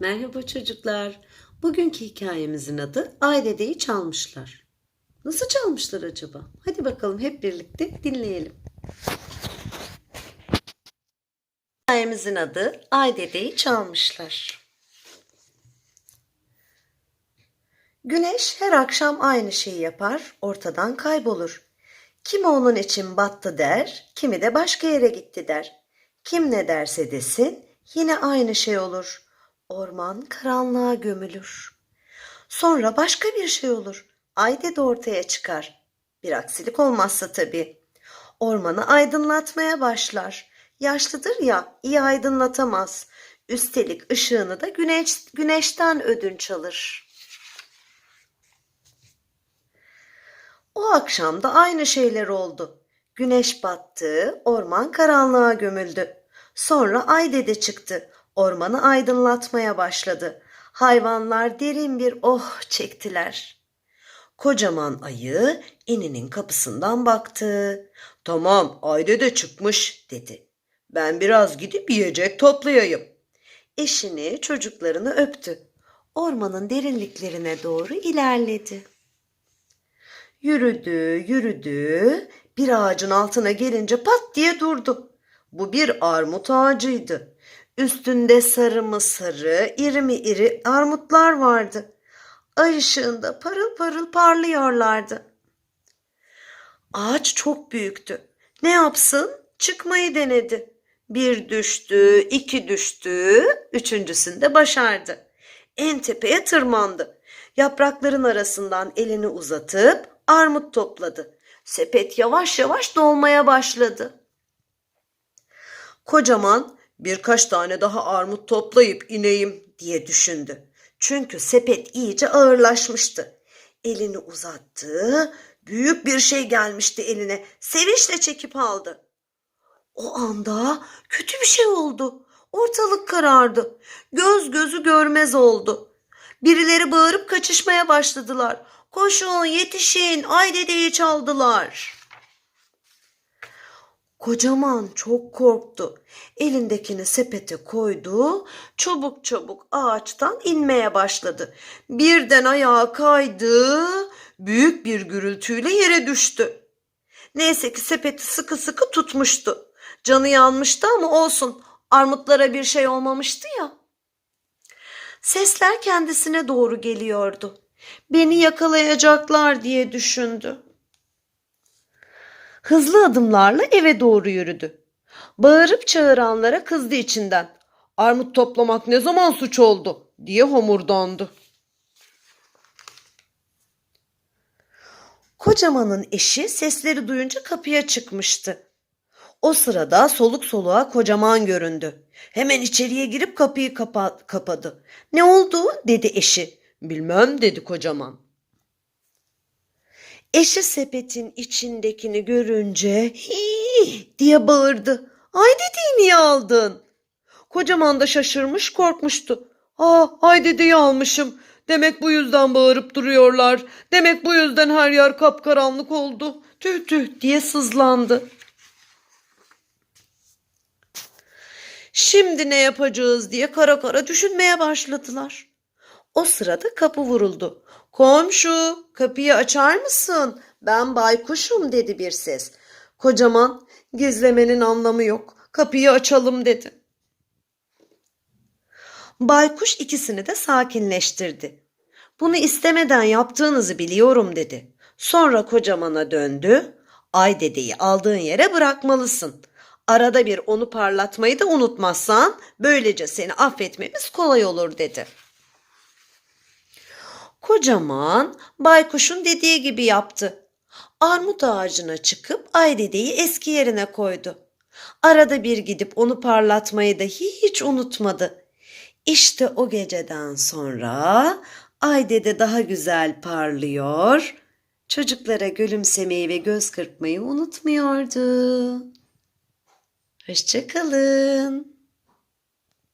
Merhaba çocuklar. Bugünkü hikayemizin adı Ay Çalmışlar. Nasıl çalmışlar acaba? Hadi bakalım hep birlikte dinleyelim. Hikayemizin adı Ay Çalmışlar. Güneş her akşam aynı şeyi yapar, ortadan kaybolur. Kimi onun için battı der, kimi de başka yere gitti der. Kim ne derse desin, yine aynı şey olur. Orman karanlığa gömülür. Sonra başka bir şey olur. Ay dede ortaya çıkar. Bir aksilik olmazsa tabii. Ormanı aydınlatmaya başlar. Yaşlıdır ya, iyi aydınlatamaz. Üstelik ışığını da güneş, güneşten ödünç alır. O akşam da aynı şeyler oldu. Güneş battı, orman karanlığa gömüldü. Sonra ay dede çıktı. Ormanı aydınlatmaya başladı. Hayvanlar derin bir oh çektiler. Kocaman ayı ininin kapısından baktı. Tamam ay dede çıkmış dedi. Ben biraz gidip yiyecek toplayayım. Eşini çocuklarını öptü. Ormanın derinliklerine doğru ilerledi. Yürüdü, yürüdü. Bir ağacın altına gelince pat diye durdu. Bu bir armut ağacıydı. Üstünde sarı mı sarı, iri mi iri armutlar vardı. Ay ışığında parıl parıl parlıyorlardı. Ağaç çok büyüktü. Ne yapsın? Çıkmayı denedi. Bir düştü, iki düştü, üçüncüsünde başardı. En tepeye tırmandı. Yaprakların arasından elini uzatıp armut topladı. Sepet yavaş yavaş dolmaya başladı. Kocaman birkaç tane daha armut toplayıp ineyim diye düşündü. Çünkü sepet iyice ağırlaşmıştı. Elini uzattı, büyük bir şey gelmişti eline. Sevinçle çekip aldı. O anda kötü bir şey oldu. Ortalık karardı. Göz gözü görmez oldu. Birileri bağırıp kaçışmaya başladılar. Koşun yetişin ay dedeyi çaldılar. Kocaman çok korktu. Elindekini sepete koydu. Çabuk çabuk ağaçtan inmeye başladı. Birden ayağa kaydı. Büyük bir gürültüyle yere düştü. Neyse ki sepeti sıkı sıkı tutmuştu. Canı yanmıştı ama olsun. Armutlara bir şey olmamıştı ya. Sesler kendisine doğru geliyordu. Beni yakalayacaklar diye düşündü. Hızlı adımlarla eve doğru yürüdü. Bağırıp çağıranlara kızdı içinden. Armut toplamak ne zaman suç oldu diye homurdandı. Kocamanın eşi sesleri duyunca kapıya çıkmıştı. O sırada soluk soluğa kocaman göründü. Hemen içeriye girip kapıyı kapa kapadı. Ne oldu dedi eşi. Bilmem dedi kocaman. Eşi sepetin içindekini görünce hii diye bağırdı. Ay dediği niye aldın? Kocaman da şaşırmış korkmuştu. Aa ay dedeyi almışım. Demek bu yüzden bağırıp duruyorlar. Demek bu yüzden her yer kapkaranlık oldu. Tüh tüh diye sızlandı. Şimdi ne yapacağız diye kara kara düşünmeye başladılar. O sırada kapı vuruldu. Komşu kapıyı açar mısın? Ben baykuşum dedi bir ses. Kocaman gizlemenin anlamı yok. Kapıyı açalım dedi. Baykuş ikisini de sakinleştirdi. Bunu istemeden yaptığınızı biliyorum dedi. Sonra kocamana döndü. Ay dedeyi aldığın yere bırakmalısın. Arada bir onu parlatmayı da unutmazsan böylece seni affetmemiz kolay olur dedi. Kocaman baykuşun dediği gibi yaptı. Armut ağacına çıkıp ay dedeyi eski yerine koydu. Arada bir gidip onu parlatmayı da hiç unutmadı. İşte o geceden sonra ay dede daha güzel parlıyor. Çocuklara gülümsemeyi ve göz kırpmayı unutmuyordu. Hoşçakalın.